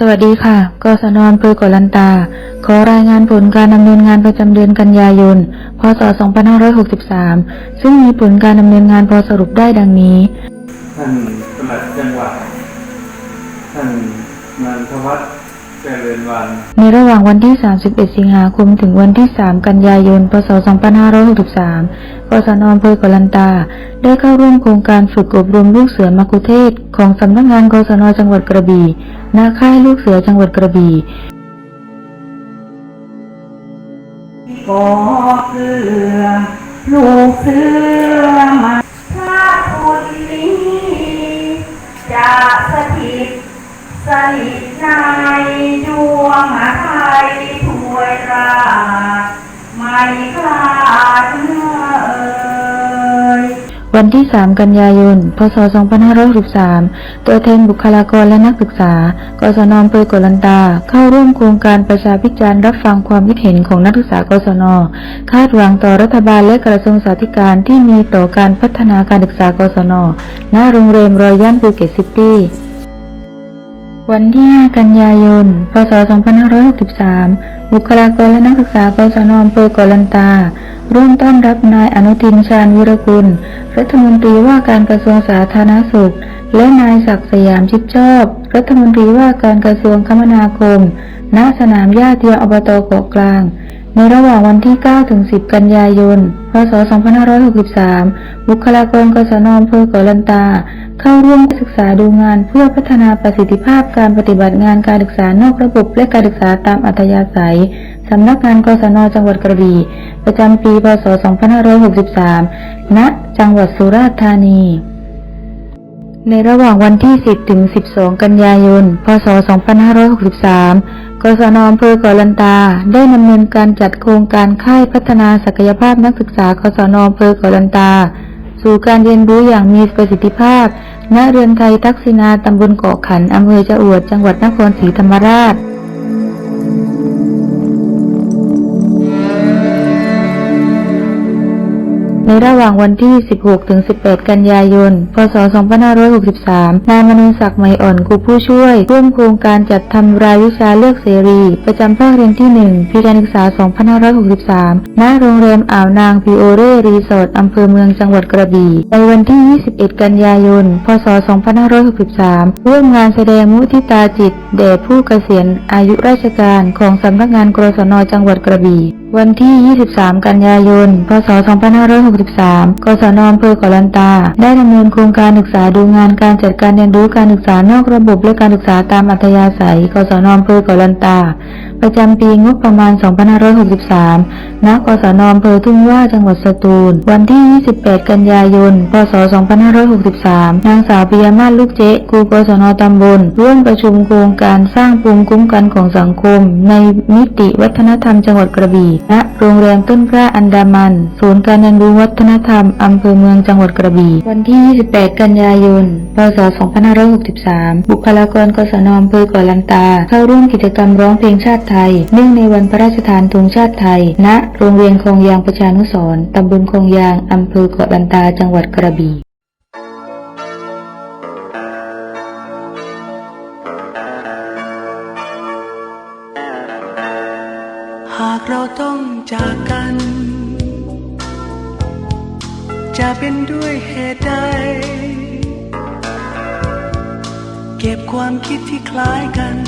สวัสดีค่ะ กศนอำเภอกลันตา ขอรายงานผลการดำเนินงานประจำเดือนกันยายน พศ 2563 ซึ่งมีผลการดำเนินงานพอสรุปได้ดังนี้ท่าน เจริญวัน ในระหว่างวันที่ 31 สิงหาคม ถึงวันที่ 3 กันยายน พศ 2563กศนอำเภอเกาะลันตา ได้เข้าร่วมโครงการฝึกอบรมลูกเสือมักคุเทศก์ของสำนักงานกศนจังหวัดกระบี่ณค่ายลูกเสือจังหวัดกระบี่ก็เสือลูกเสือมาพระคุณนี้จะสถิตสถิต ในดวงอาไทยถวยราชไม่คลาดเนื้อเอ่ยวันที่ 3 กันยายน พศ 2563 ตัวแทนบุคลากรและนักศึกษา กศนอำเภอกลันตา เข้าร่วมโครงการประชาพิจารณ์รับฟังความคิดเห็นของนักศึกษากศน คาดหวังต่อรัฐบาลและกระทรวงสาธารณที่มีต่อการพัฒนาการศึกษากศน ณ โรงแรมรอยัลภูเก็ตซิตี้ วันที่ 5 กันยายน พศ 2563 บุคลากรและนักศึกษากศนอำเภอกาะลันตา ร่วมต้อนรับนายอนุทินชาญวิรกุล รัฐมนตรีว่าการกระทรวงสาธารณสุข และนายศักดิ์สยามชิดชอบ รัฐมนตรีว่าการกระทรวงคมนาคม ณ สนามหญ้าเทียมอบตเกาะกลาง ในระหว่างวันที่ 9 ถึง 10 กันยายน พศ 2563 บุคลากรกศนอำเภอกาะลันตา เข้าร่วมศึกษาดูงานเพื่อพัฒนาประสิทธิภาพการปฏิบัติงานการศึกษานอกระบบ และการศึกษาตามอัธยาศัยสำนักงานกศนจังหวัดกระบี่ประจำปีพศ 2563 ณ จังหวัดสุราษฎร์ธานี ในระหว่างวันที่ 10 ถึง 12 กันยายน พศ 2563 กศนอำเภอกาะลันตา ได้ดำเนินการจัดโครงการค่ายพัฒนาศักยภาพนักศึกษากศนอำเภอกาะลันตา สู่การเรียนรู้อย่างมีประสิทธิภาพ ณเรือนไทยทักษิณาตำบลเกาะขันอำเภอจะอวด จังหวัดนครศรีธรรมราช ในระหว่างวันที่ 16 ถึง 18 กันยายน พศ 2563 นายมนูศักดิ์ไหมอ่อนครูผู้ช่วย ร่วมโครงการจัดทำรายวิชาเลือกเสรี ประจำภาคเรียนที่ 1 ปีการศึกษา 2563 ณ โรงแรมอ่าวนางพิโอเรรีสอร์ทอำเภอเมืองจังหวัดกระบี่ ในวันที่ 21 กันยายน พศ 2563 ร่วมงานแสดงมุทิตาจิต แด่ผู้เกษียณอายุราชการของสำนักงานกรสนจังหวัดกระบี่ วันที่ 23 กันยายน พศ 2563 กศนอำเภอกาะลันตา ได้ดำเนินโครงการศึกษาดูงานการจัดการเรียนรู้การศึกษานอกระบบและการศึกษาตามอัธยาศัย กศนอำเภอกอลันตาประจำปีงบประมาณ 2563 ณ กศนอำเภอทุ่งว่าจังหวัดสตูล วันที่ 28 กันยายน พศ 2563 นางสาวปิยมาศลูกเจ๊ครูกศนตำบล ร่วมประชุมโครงการสร้างภูมิคุ้มกันของสังคม ในมิติวัฒนธรรมจังหวัดกระบี่ ณ โรงแรมต้นกล้าอันดามัน ศูนย์การเรียนรู้วัฒนธรรมอำเภอเมืองจังหวัดกระบี่ วันที่ 28 กันยายน พศ 2563 บุคลากรกศนอำเภอกาะลันตา เข้าร่วมกิจกรรมร้องเพลงชาติไทย เนื่องในวันพระราชทานธงชาติไทย ณ โรงเรียนคลองยางประชานุสรณ์ตำบลคลองยาง อำเภอเกาะลันตา จังหวัดกระบี่หากเราต้องจากกัน จะเป็นด้วยเหตุใด เก็บความคิดที่คล้ายกัน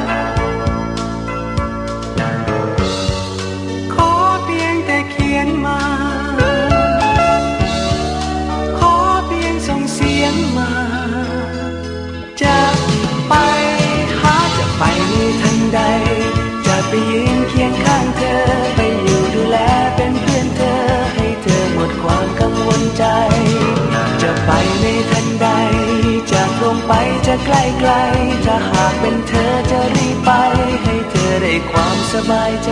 ไปจะใกล้ไกล ถ้าหากเป็นเธอจะรีบไป ให้เธอได้ความสบายใจ